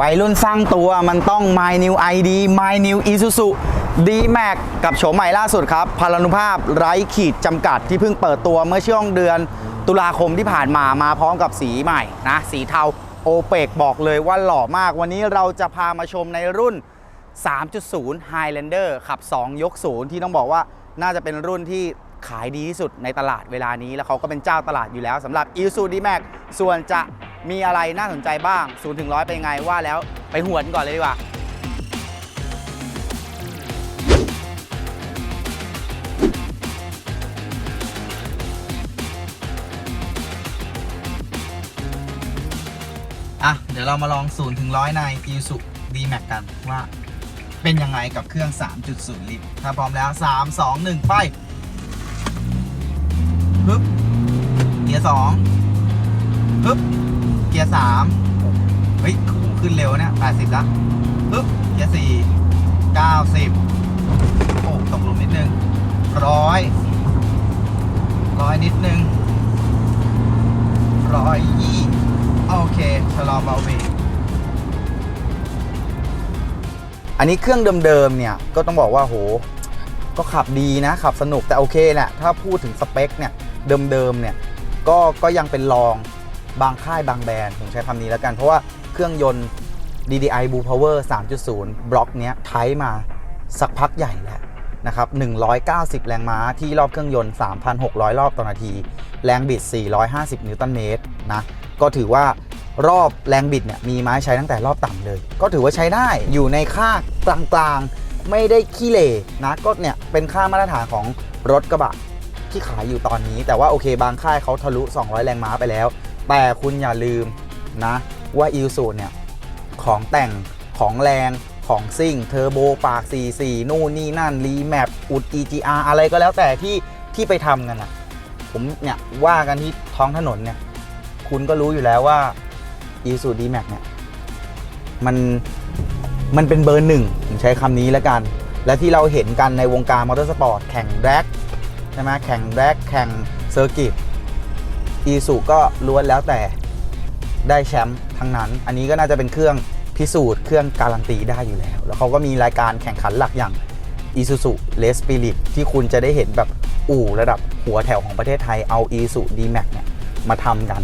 วัยรุ่นสร้างตัวมันต้อง My New ID My New Isuzu D-Max กับโฉมใหม่ล่าสุดครับพลานุภาพไร้ขีดจำกัดที่เพิ่งเปิดตัวเมื่อช่วงเดือนตุลาคมที่ผ่านมามาพร้อมกับสีใหม่นะสีเทาโอเปกบอกเลยว่าหล่อมากวันนี้เราจะพามาชมในรุ่น 3.0 Highlander ขับ 2 ยกศูนย์ที่ต้องบอกว่าน่าจะเป็นรุ่นที่ขายดีที่สุดในตลาดเวลานี้ แล้วเขาก็เป็นเจ้าตลาดอยู่แล้วสำหรับ i s u D-Max ส่วนจะ มีอะไรน่าสนใจบ้าง0ถึง100เป็นยังไงว่าแล้วไปหวนก่อนเลยดีกว่า อะ เดี๋ยวเรามาลอง0ถึง100ใน i s u D-Max กันว่าเป็นยังไงกับเครื่อง 3.0 ลิตร ถ้าพร้อมแล้ว 3 2 1 ไปปึ๊บเกียร์2ปึ๊บ กียร์3เฮ้ยโหขึ้นเร็วเนี่ย80แล้วปึ๊บเกียร์4 90โอ้ตกหลุมนิดนึงร้อยร้อยนิดนึงร้อยยี่โอเคชะลอเบาเบรกอันนี้เครื่องเดิมๆเนี่ยก็ต้องบอกว่าโห ก็ขับดีนะ ขับสนุกแต่โอเคแหละถ้าพูดถึงสเปคเนี่ยเดิมๆเนี่ยก็ก็ยังเป็นรอง บางค่ายบางแบรนด์ผมใช้คำนี้แล้วกัน เพราะว่าเครื่องยนต์ DDI Blue Power 3.0 บล็อกเนี้ยใช้มาสักพักใหญ่แล้วนะครับ 190 แรงม้าที่รอบเครื่องยนต์ 3,600 รอบต่อนาที แรงบิด 450 นิวตันเมตรนะ ก็ถือว่ารอบแรงบิดเนี่ยมีไม้ใช้ตั้งแต่รอบต่ำเลย ก็ถือว่าใช้ได้อยู่ในค่ากลางๆ ไม่ได้ขี้เหร่นะ ก็เนี่ยเป็นค่ามาตรฐานของรถกระบะที่ขายอยู่ตอนนี้ แต่ว่าโอเคบางค่ายเขาทะลุ 200 แรงม้าไปแล้ว แต่คุณอย่าลืมนะ ว่าอิลซูเนี่ย ของแต่งของแรงของซิ่งเทอร์โบปาก 44 นู่นนี่นั่น รีแมปอุด EGR อะไรก็แล้วแต่ที่ที่ไปทำกันอะ ผมเนี่ยว่ากันที่ท้องถนนเนี่ย คุณก็รู้อยู่แล้วว่า i s u d m a x เนี่ย มันมันเป็นเบอร์หนึ่งผมใช้คำนี้แล้วกัน และที่เราเห็นกันในวงการมอเตอร์สปอร์ตแข่งแร็กใช่ไหมแข่งแร็กแข่งเซอร์กิต อีสุก็ล้วนแล้วแต่ได้แชมป์ทั้งนั้น อันนี้ก็น่าจะเป็นเครื่องพิสูจน์เครื่องการันตีได้อยู่แล้ว แล้วเขาก็มีรายการแข่งขันหลักอย่าง Isuzu r a c e Spirit ที่คุณจะได้เห็นแบบอู่ระดับหัวแถวของประเทศไทยเอา Isuzu D-Max เนี่ยมาทำกัน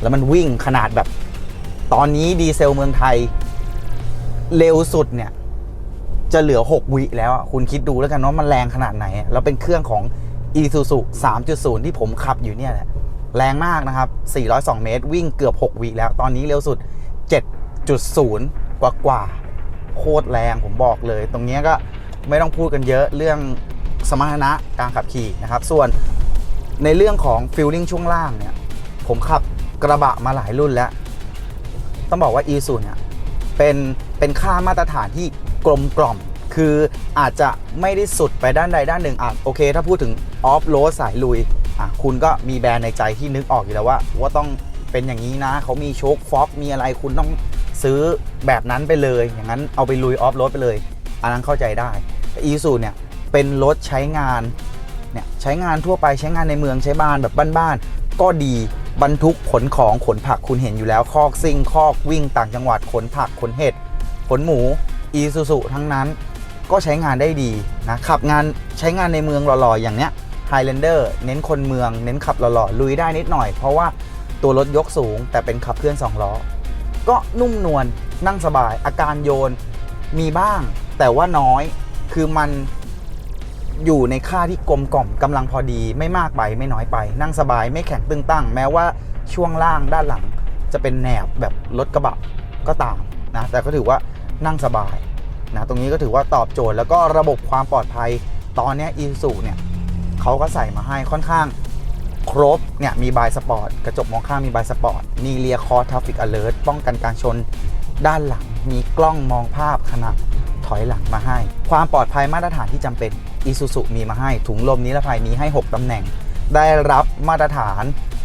แล้วมันวิ่งขนาดแบบ ตอนนี้ดีเซลเมืองไทย เร็วสุดเนี่ย จะเหลือ 6 วิแล้วอะคุณคิดดูแล้วกันว่ามันแรงขนาดไหน แล้วเป็นเครื่องของ Isuzu 3.0 ที่ผมขับอยู่เนี่ยแหละ แรงมากนะครับ 402 เมตร วิ่งเกือบ 6 วิแล้ว ตอนนี้เร็วสุด 7.0 กว่ากว่า โคตรแรงผมบอกเลย ตรงนี้ก็ไม่ต้องพูดกันเยอะเรื่องสมรรถนะการขับขี่นะครับ ส่วนในเรื่องของฟิลลิ่งช่วงล่างเนี่ย ผมขับกระบะมาหลายรุ่นแล้ว ต้องบอกว่า e ซูเนี่ยเป็นเป็นค่ามาตรฐานที่กลมกล่อม คืออาจจะไม่ได้สุดไปด้านใดด้านหนึ่งอะโอเค ถ้าพูดถึงออฟโรดสายลุย คุณก็มีแบรนด์ในใจที่นึกออกอยู่แล้วว่าว่าต้องเป็นอย่างนี้นะเขามีโชคฟ็อกมีอะไรคุณต้องซื้อแบบนั้นไปเลย อย่างนั้นเอาไปลุยออฟโรดไปเลย อันนั้นเข้าใจได้แต่อีซูเนี่ยเป็นรถใช้งานเนี่ยใช้งานทั่วไปใช้งานในเมืองใช้บ้านแบบบ้านๆก็ดีบรรทุกขนของขนผักคุณเห็นอยู่แล้วคอกซิ่งคอกวิ่งต่างจังหวัดขนผักขนเห็ดขนหมูอีซูซูทั้งนั้นก็ใช้งานได้ดีนะขับงานใช้งานในเมืองหล่อๆอย่างเนี้ย Highlander เน้นคนเมือง เน้นขับหล่อๆลุยได้นิดหน่อย เพราะว่าตัวรถยกสูง แต่เป็นขับเคลื่อนสองล้อ ก็นุ่มนวลนั่งสบาย อาการโยนมีบ้าง แต่ว่าน้อยคือมันอยู่ในค่าที่กลมกล่อมกำลังพอดีไม่มากไปไม่น้อยไป นั่งสบายไม่แข็งตึงตั้ง แม้ว่าช่วงล่างด้านหลัง จะเป็นแหนบแบบรถกระบะก็ตามนะแต่ก็ถือว่านั่งสบายนะตรงนี้ก็ถือว่าตอบโจทย์แล้วก็ระบบความปลอดภัย ตอนนี้อีซูเนี่ย เขาก็ใส่มาให้ค่อนข้างครบเนี่ยมีบายสปอร์ตกระจกมองข้างมีบายสปอร์ตมีเลียคอร์ทราฟิกอเลอร์ป้องกันการชนด้านหลัง มีกล้องมองภาพขณะถอยหลังมาให้ ความปลอดภัยมาตรฐานที่จำเป็นอีซูซุมีมาให้ ถุงลมนิรภัยมีให้ 6ตำแหน่ง ได้รับมาตรฐาน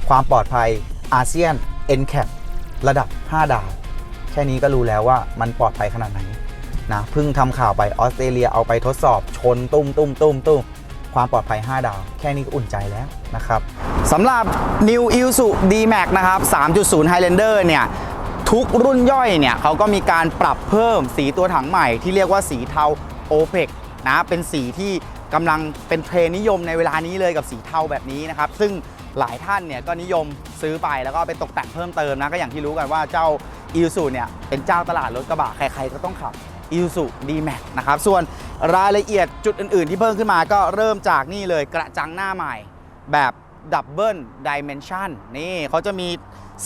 ความปลอดภัยอาเซียน NCAP ระดับ 5 ดาว แค่นี้ก็รู้แล้วว่ามันปลอดภัยขนาดไหนนะเพิ่งทำข่าวไปออสเตรเลียเอาไปทดสอบชนตุ้มตุ้มตุ้มตุ้ม ความปลอดภัย 5 ดาว แค่นี้ก็อุ่นใจแล้วนะครับสำหรับ New i s u D-Max นะครับ 3.0 Highlander เนี่ยทุกรุ่นย่อยเนี่ยเขาก็มีการปรับเพิ่มสีตัวถังใหม่ที่เรียกว่าสีเทาโอเปกนะเป็นสีที่กำลังเป็นเทรนนิยมในเวลานี้เลยกับสีเทาแบบนี้นะครับ ซึ่งหลายท่านเนี่ยก็นิยมซื้อไปแล้วก็ไปตกแต่งเพิ่มเติมนะก็อย่างที่รู้กันว่าเจ้าอิลซูเนี่ยเป็นเจ้าตลาดรถกระบะใครๆก็ต้องขับ อิลซูดีแม็กนะครับ ส่วนรายละเอียดจุดอื่น ๆ ที่เพิ่มขึ้นมาก็เริ่มจากนี่เลยกระจังหน้าใหม่แบบดับเบิลดิเมนชันนี่เขาจะมี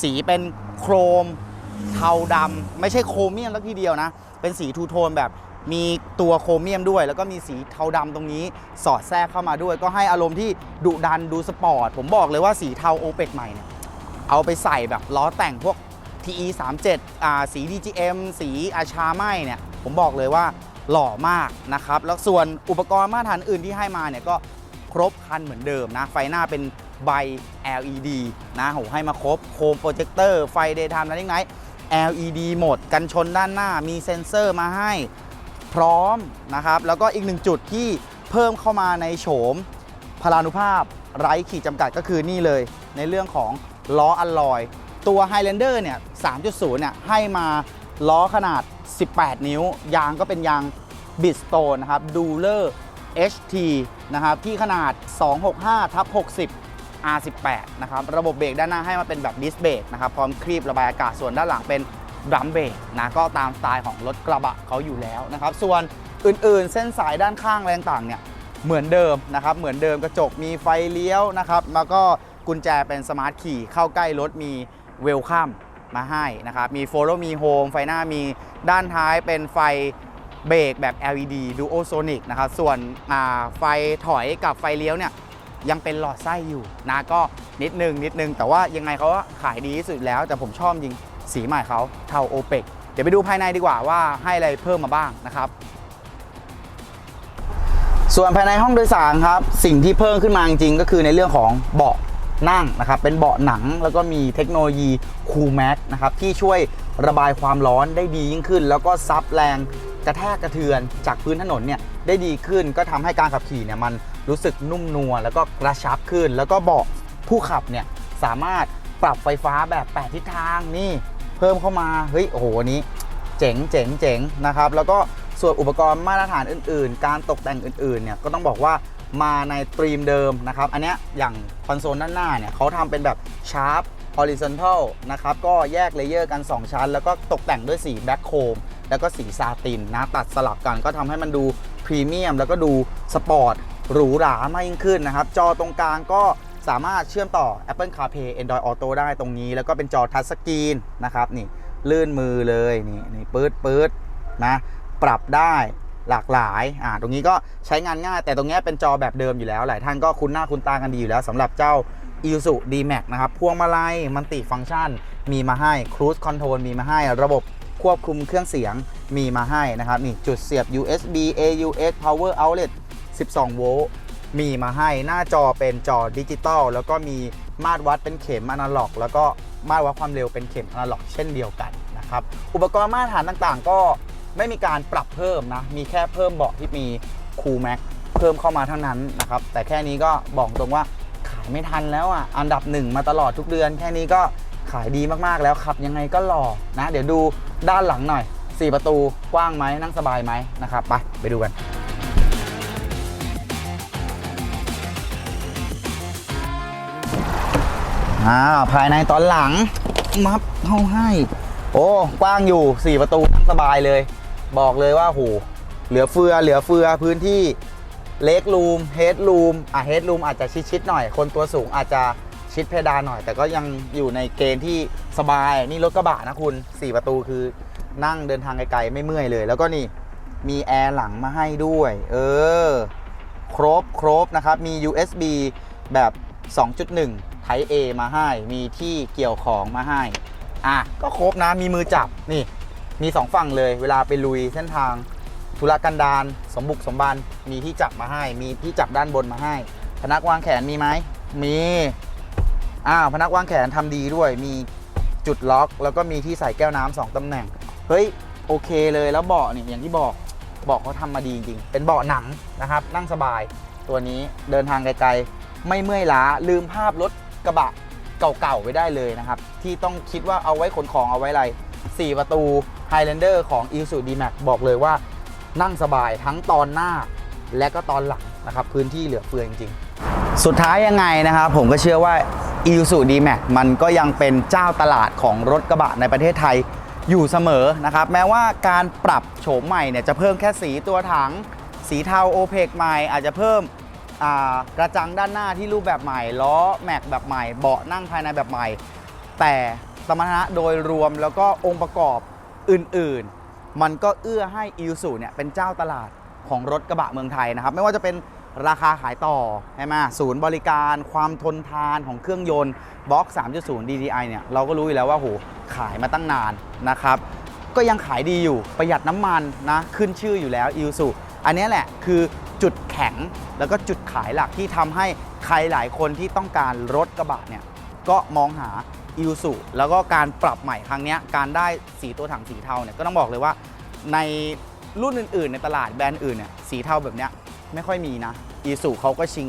สีเป็นโครมเทาดำไม่ใช่โครเมียมแล้วทีเดียวนะ เป็นสีทูโทนแบบมีตัวโครเมียมด้วย แล้วก็มีสีเทาดำตรงนี้สอดแทรกเข้ามาด้วย ก็ให้อารมณ์ที่ดุดันดูสปอร์ต ผมบอกเลยว่าสีเทาโอเปกใหม่เนี่ยเอาไปใส่แบบล้อแต่งพวก TE 37อ่าสี DGM สีอาชาไม้เนี่ย ผมบอกเลยว่าหล่อมากนะครับ แล้วส่วนอุปกรณ์มาตรฐานอื่นที่ให้มาเนี่ยก็ครบคันเหมือนเดิมนะ ไฟหน้าเป็นใบ LED นะโหให้มาครบโคมโปรเจคเตอร์ไฟ Daytime Running Light LED หมด กันชนด้านหน้ามีเซ็นเซอร์มาให้พร้อมนะครับ แล้วก็อีกหนึ่งจุดที่เพิ่มเข้ามาในโฉมพลานุภาพไร้ขีดจำกัดก็คือนี่เลย ในเรื่องของล้ออัลลอย ตัว Highlander เนี่ย 3.0 เนี่ย ให้มาล้อขนาด 18 นิ้ว ยางก็เป็นยาง Bridgestone นะครับ Dueler HT นะครับที่ขนาด 265ทับ60 R18 นะครับระบบเบรกด้านหน้าให้มาเป็นแบบดิสเบรกนะครับพร้อมครีบระบายอากาศส่วนด้านหลังเป็นดรัมเบรกนะก็ตามสไตล์ของรถกระบะเขาอยู่แล้วนะครับส่วนอื่นๆ เส้นสายด้านข้างอะไรต่างๆเนี่ยเหมือนเดิมนะครับเหมือนเดิมกระจกมีไฟเลี้ยวนะครับแล้วก็กุญแจเป็นสมาร์ทคีย์เข้าใกล้รถมีเวลคัม มาให้นะครับ มี Follow Me Home ไฟหน้ามีด้านท้ายเป็นไฟเบรกแบบ LED Duo Sonic นะครับ ส่วนไฟถอยกับไฟเลี้ยวเนี่ยยังเป็นหลอดไส้อยู่นะก็นิดนึงนิดนึง แต่ว่ายังไงเขาก็ขายดีที่สุดแล้ว แต่ผมชอบจริงสีใหม่เขาเทาโอเปกเดี๋ยวไปดูภายในดีกว่าว่าให้อะไรเพิ่มมาบ้างนะครับ ส่วนภายในห้องโดยสารครับ สิ่งที่เพิ่มขึ้นมาจริงๆก็คือในเรื่องของเบาะ นั่งนะครับ เป็นเบาะหนังแล้วก็มีเทคโนโลยีคูลแม็กนะครับที่ช่วยระบายความร้อนได้ดียิ่งขึ้น แล้วก็ซับแรงกระแทกกระเทือนจากพื้นถนนเนี่ยได้ดีขึ้น ก็ทำให้การขับขี่เนี่ยมันรู้สึกนุ่มนวลแล้วก็กระชับขึ้น แล้วก็เบาะผู้ขับเนี่ยสามารถปรับไฟฟ้าแบบ8ทิศทางนี่เพิ่มเข้ามาเฮ้ยโอ้โหนี้เจ๋งเจ๋งเจ๋งนะครับแล้วก็ส่วนอุปกรณ์มาตรฐานอื่น ๆ การตกแต่งอื่นๆเนี่ยก็ต้องบอกว่า มาในตรีมเดิมนะครับ อันเนี้ยอย่างคอนโซลด้านหน้าเนี่ยเขาทำเป็นแบบชาร์ป horizontal นะครับ ก็แยกเลเยอร์กัน 2 ชั้น แล้วก็ตกแต่งด้วยสีแบ็คโคมแล้วก็สีซาตินนะ ตัดสลับกันก็ทำให้มันดูพรีเมียม แล้วก็ดูสปอร์ตหรูหรามากยิ่งขึ้นนะครับ จอตรงกลางก็สามารถเชื่อมต่อ Apple CarPlay Android Auto ได้ตรงนี้ แล้วก็เป็นจอทัชสกรีนนะครับนี่ลื่นมือเลยนี่นี่ปื๊ดปื๊ดนะปรับได้ หลากหลายอ่าตรงนี้ก็ใช้งานง่าย แต่ตรงนี้เป็นจอแบบเดิมอยู่แล้ว หลายท่านก็คุ้นหน้าคุ้นตากันดีอยู่แล้วสำหรับเจ้า i s u D-Max นะครับ พวงมาลัยมันติฟังก์ชัน มีมาให้ Cruise Control มีมาให้ ระบบควบคุมเครื่องเสียงมีมาให้นะครับ นี่จุดเสียบ USB AUX Power Outlet 12 โวลต์ มีมาให้ หน้าจอเป็นจอดิจิตอล แล้วก็มีมาตรวัดเป็นเข็มอนาล็อก แล้วก็มาตรวัดความเร็วเป็นเข็มอนาล็อกเช่นเดียวกันนะครับ อุปกรณ์มาตรฐานต่างๆ ก็ ไม่มีการปรับเพิ่มนะ มีแค่เพิ่มเบาะที่มีคูลแม็กเพิ่มเข้ามาเท่านั้นนะครับ แต่แค่นี้ก็บอกตรงว่าขายไม่ทันแล้วอะ อันดับหนึ่งมาตลอดทุกเดือน แค่นี้ก็ขายดีมากๆแล้วขับยังไงก็หล่อนะ เดี๋ยวดูด้านหลังหน่อย 4 ประตูกว้างไหมนั่งสบายไหมนะครับ ไปไปดูกันอ่าภายในตอนหลังมับเข้าให้ โอ้ กว้างอยู่ 4 ประตูนั่งสบายเลย บอกเลยว่าโหเหลือเฟือเหลือเฟือพื้นที่เล็กรูมเฮดรูมอะเฮดรูมอาจจะชิดๆหน่อย คนตัวสูงอาจจะชิดเพดานหน่อย แต่ก็ยังอยู่ในเกณฑ์ที่สบาย นี่รถกระบะนะคุณ 4 ประตูคือนั่งเดินทางไกลๆไม่เมื่อยเลย แล้วก็นี่มีแอร์หลังมาให้ด้วย เออ ครบครบนะครับ มี USB แบบ 2.1 Type A มาให้ มีที่เกี่ยวของมาให้ อะ ก็ครบนะ มีมือจับ นี่ มี 2 ฝั่งเลย เวลาไปลุยเส้นทางธุรกันดารสมบุกสมบันมีที่จับมาให้ มีที่จับด้านบนมาให้ พนักวางแขนมีไหมมีอ้าวพนักวางแขนทำดีด้วย มีจุดล็อก แล้วก็มีที่ใส่แก้วน้ำสองตำแหน่ง เฮ้ยโอเคเลยแล้วเบาะเนี่ยอย่างที่บอกเบาะเขาทำมาดีจริง เป็นเบาะหนังนะครับ นั่งสบายตัวนี้เดินทางไกลๆ ไม่เมื่อยล้าลืมภาพรถกระบะเก่าๆไว้ได้เลยนะครับ ที่ต้องคิดว่าเอาไว้ขนของเอาไว้อะไร4ประตู Highlander ของ i s u D-Max บอกเลยว่านั่งสบายทั้งตอนหน้าและก็ตอนหลังนะครับ พื้นที่เหลือเฟือจริงๆ สุดท้ายยังไงนะครับผมก็เชื่อว่า i s u D-Max มันก็ยังเป็นเจ้าตลาดของรถกระบะในประเทศไทยอยู่เสมอนะครับ แม้ว่าการปรับโฉมใหม่เนี่ยจะเพิ่มแค่สีตัวถัง สีเทาโอเพกใหม่อาจจะเพิ่มกระจังด้านหน้าที่รูปแบบใหม่ ล้อแม็กแบบใหม่ เบาะนั่งภายในแบบใหม่ แต่สมรรถนะโดยรวมแล้วก็องค์ประกอบ อื่นๆ มันก็เอื้อให้อิวสุเนี่ยเป็นเจ้าตลาดของรถกระบะเมืองไทยนะครับ ไม่ว่าจะเป็นราคาขายต่อใช่ไหมศูนย์บริการความทนทานของเครื่องยนต์บล็อก 3.0 DDI เนี่ยเราก็รู้อยู่แล้วว่าโหขายมาตั้งนานนะครับ ก็ยังขายดีอยู่ประหยัดน้ำมันนะขึ้นชื่ออยู่แล้วอิ s สุอันนี้แหละคือจุดแข็งแล้วก็จุดขายหลักที่ทำให้ใครหลายคนที่ต้องการรถกระบะเนี่ยก็มองหา อิ s สุแล้วก็การปรับใหม่ครั้งนี้การได้สีตัวถังสีเทาเนี่ยก็ต้องบอกเลยว่าในรุ่นอื่นๆ ในตลาดแบรนด์อื่นเนี่ยสีเทาแบบเนี้ยไม่ค่อยมีนะอิ s สุเขาก็ชิง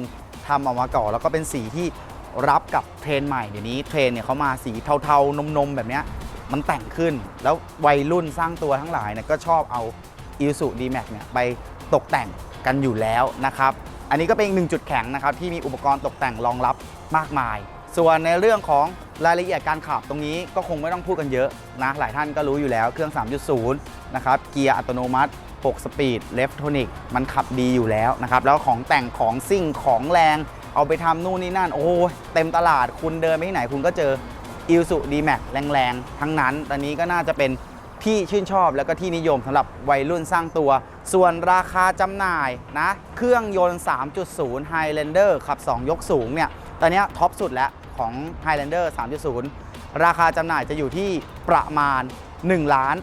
ทำออกมาก่อนแล้วก็เป็นสีที่รับกับเทรนใหม่เดี๋ยวนี้เทรนเนี่ยเขามาสีเทาๆนมๆแบบเนี้ยมันแต่งขึ้น แล้ววัยรุ่นสร้างตัวทั้งหลายเนี่ยก็ชอบเอา i s u D-Max เนี่ยไปตกแต่งกันอยู่แล้วนะครับอันนี้ก็เป็นอีกหนึ่งจุดแข็งนะครับที่มีอุปกรณ์ตกแต่งรองรับมากมาย ส่วนในเรื่องของ รายละเอียดการขับตรงนี้ก็คงไม่ต้องพูดกันเยอะนะหลายท่านก็รู้อยู่แล้วเครื่อง 3.0 นะครับเกียร์อัตโนมัติ 6 สปีดเลฟโทนิกมันขับดีอยู่แล้วนะครับแล้วของแต่งของซิ่งของแรง เอาไปทำนู่นนี่นั่น โอ้ยเต็มตลาดคุณเดินไปที่ไหนคุณก็เจออิลสุดีแม็กแรงๆ ทั้งนั้น ตอนนี้ก็น่าจะเป็นที่ชื่นชอบแล้วก็ที่นิยมสำหรับวัยรุ่นสร้างตัว ส่วนราคาจำหน่ายนะ เครื่องยนต์ 3.0 Highlander ขับ 2 ยกสูงเนี่ย ตอนนี้ท็อปสุดแล้ว ของ Highlander 3.0 ราคาจำหน่ายจะอยู่ที่ประมาณ1ล้าน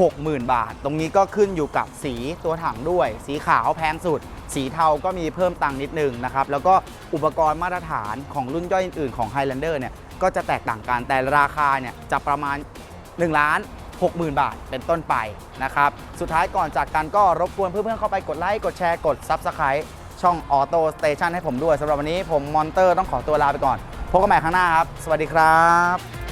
60,000 บาท ตรงนี้ก็ขึ้นอยู่กับสีตัวถังด้วย สีขาวแพงสุด สีเทาก็มีเพิ่มตังค์นิดนึงนะครับ แล้วก็อุปกรณ์มาตรฐานของรุ่นย่อยอื่นๆของ Highlander เนี่ยก็จะแตกต่างกัน แต่ราคาเนี่ยจะประมาณ1ล้าน60,000 บาทเป็นต้นไปนะครับ สุดท้ายก่อนจากกันก็รบกวนเพื่อนๆเข้าไปกดไลค์ กดแชร์ กด Subscribe ช่อง Auto Station ให้ผมด้วยสำหรับวันนี้ผมมอนเตอร์ต้องขอตัวลาไปก่อน พบกันใหม่ครั้งหน้าครับ สวัสดีครับ